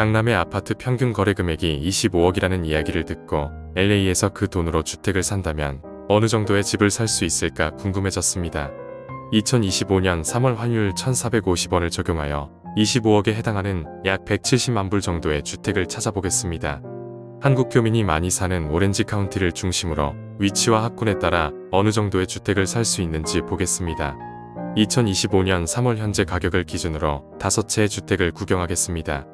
강남의 아파트 평균 거래 금액이 25억이라는 이야기를 듣고 LA에서 그 돈으로 주택을 산다면 어느 정도의 집을 살 수 있을까 궁금해졌습니다. 2025년 3월 환율 1,450원을 적용하여 25억에 해당하는 약 170만 불 정도의 주택을 찾아보겠습니다. 한국 교민이 많이 사는 오렌지 카운티를 중심으로 위치와 학군에 따라 어느 정도의 주택을 살 수 있는지 보겠습니다. 2025년 3월 현재 가격을 기준으로 5채의 주택을 구경하겠습니다.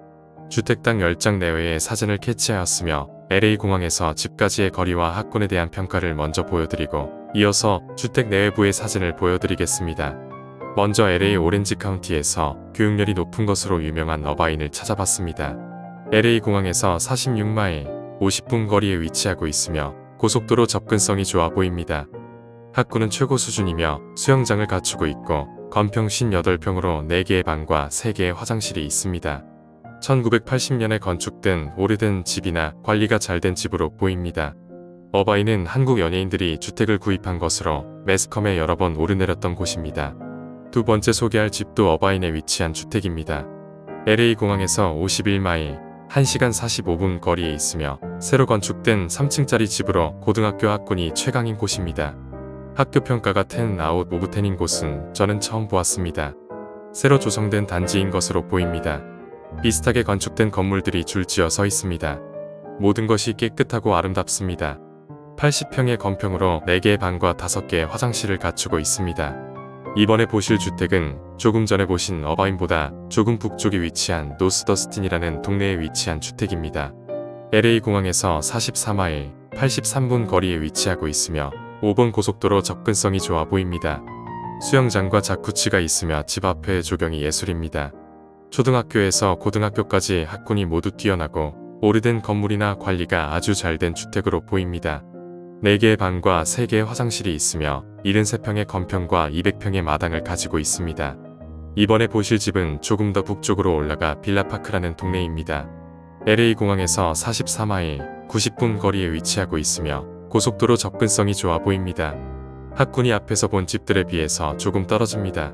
주택당 10장 내외의 사진을 캐치하였으며 LA 공항에서 집까지의 거리와 학군에 대한 평가를 먼저 보여드리고 이어서 주택 내외부의 사진을 보여드리겠습니다. 먼저 LA 오렌지 카운티에서 교육열이 높은 것으로 유명한 어바인을 찾아봤습니다. LA 공항에서 46마일 50분 거리에 위치하고 있으며 고속도로 접근성이 좋아 보입니다. 학구는 최고 수준이며 수영장을 갖추고 있고 건평 58평으로 4개의 방과 3개의 화장실이 있습니다. 1980년에 건축된 오래된 집이나 관리가 잘 된 집으로 보입니다. 어바인은 한국 연예인들이 주택을 구입한 것으로 매스컴에 여러 번 오르내렸던 곳입니다. 두 번째 소개할 집도 어바인에 위치한 주택입니다. LA 공항에서 51마일, 1시간 45분 거리에 있으며 새로 건축된 3층짜리 집으로 고등학교 학군이 최강인 곳입니다. 학교 평가가 10 아웃 오브 10인 곳은 저는 처음 보았습니다. 새로 조성된 단지인 것으로 보입니다. 비슷하게 건축된 건물들이 줄지어 서 있습니다. 모든 것이 깨끗하고 아름답습니다. 80평의 건평으로 4개의 방과 5개의 화장실을 갖추고 있습니다. 이번에 보실 주택은 조금 전에 보신 어바인보다 조금 북쪽에 위치한 노스더스틴이라는 동네에 위치한 주택입니다. LA 공항에서 44마일, 83분 거리에 위치하고 있으며 5번 고속도로 접근성이 좋아 보입니다. 수영장과 자쿠치가 있으며 집 앞의 조경이 예술입니다. 초등학교에서 고등학교까지 학군이 모두 뛰어나고 오래된 건물이나 관리가 아주 잘 된 주택으로 보입니다. 4개의 방과 3개의 화장실이 있으며 73평의 건평과 200평의 마당을 가지고 있습니다. 이번에 보실 집은 조금 더 북쪽으로 올라가 빌라파크라는 동네입니다. LA 공항에서 44마일, 90분 거리에 위치하고 있으며 고속도로 접근성이 좋아 보입니다. 학군이 앞에서 본 집들에 비해서 조금 떨어집니다.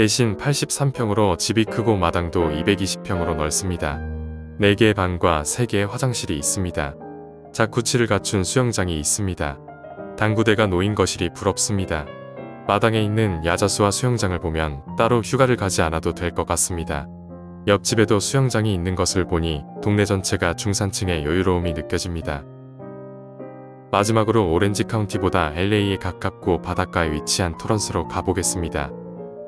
대신 83평으로 집이 크고 마당도 220평으로 넓습니다. 4개의 방과 3개의 화장실이 있습니다. 자쿠치를 갖춘 수영장이 있습니다. 당구대가 놓인 거실이 부럽습니다. 마당에 있는 야자수와 수영장을 보면 따로 휴가를 가지 않아도 될 것 같습니다. 옆집에도 수영장이 있는 것을 보니 동네 전체가 중산층의 여유로움이 느껴집니다. 마지막으로 오렌지 카운티보다 LA에 가깝고 바닷가에 위치한 토런스로 가보겠습니다.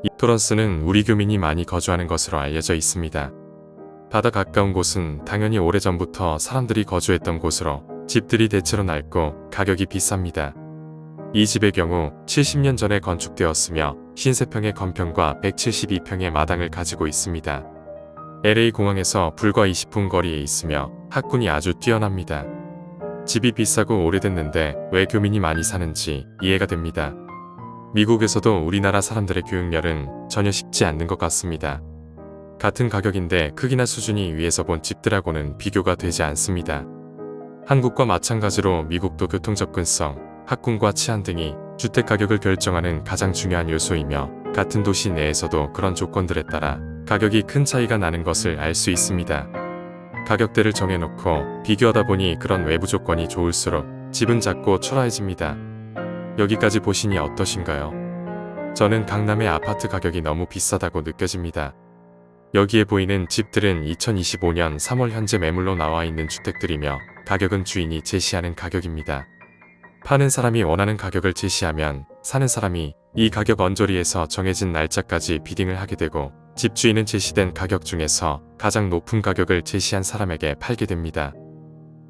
이 토런스는 우리 교민이 많이 거주하는 것으로 알려져 있습니다. 바다 가까운 곳은 당연히 오래전부터 사람들이 거주했던 곳으로 집들이 대체로 낡고 가격이 비쌉니다. 이 집의 경우 70년 전에 건축되었으며 53평의 건평과 172평의 마당을 가지고 있습니다. LA 공항에서 불과 20분 거리에 있으며 학군이 아주 뛰어납니다. 집이 비싸고 오래됐는데 왜 교민이 많이 사는지 이해가 됩니다. 미국에서도 우리나라 사람들의 교육열은 전혀 식지 않는 것 같습니다. 같은 가격인데 크기나 수준이 위에서 본 집들하고는 비교가 되지 않습니다. 한국과 마찬가지로 미국도 교통 접근성, 학군과 치안 등이 주택 가격을 결정하는 가장 중요한 요소이며 같은 도시 내에서도 그런 조건들에 따라 가격이 큰 차이가 나는 것을 알 수 있습니다. 가격대를 정해놓고 비교하다 보니 그런 외부 조건이 좋을수록 집은 작고 초라해집니다. 여기까지 보시니 어떠신가요? 저는 강남의 아파트 가격이 너무 비싸다고 느껴집니다. 여기에 보이는 집들은 2025년 3월 현재 매물로 나와 있는 주택들이며 가격은 주인이 제시하는 가격입니다. 파는 사람이 원하는 가격을 제시하면 사는 사람이 이 가격 언저리에서 정해진 날짜까지 비딩을 하게 되고 집주인은 제시된 가격 중에서 가장 높은 가격을 제시한 사람에게 팔게 됩니다.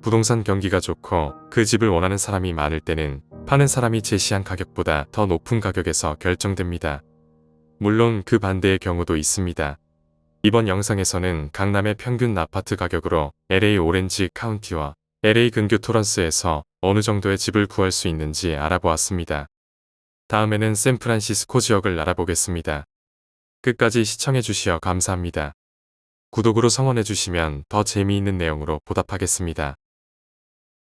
부동산 경기가 좋고 그 집을 원하는 사람이 많을 때는 파는 사람이 제시한 가격보다 더 높은 가격에서 결정됩니다. 물론 그 반대의 경우도 있습니다. 이번 영상에서는 강남의 평균 아파트 가격으로 LA 오렌지 카운티와 LA 근교 토런스에서 어느 정도의 집을 구할 수 있는지 알아보았습니다. 다음에는 샌프란시스코 지역을 알아보겠습니다. 끝까지 시청해 주시어 감사합니다. 구독으로 성원해 주시면 더 재미있는 내용으로 보답하겠습니다.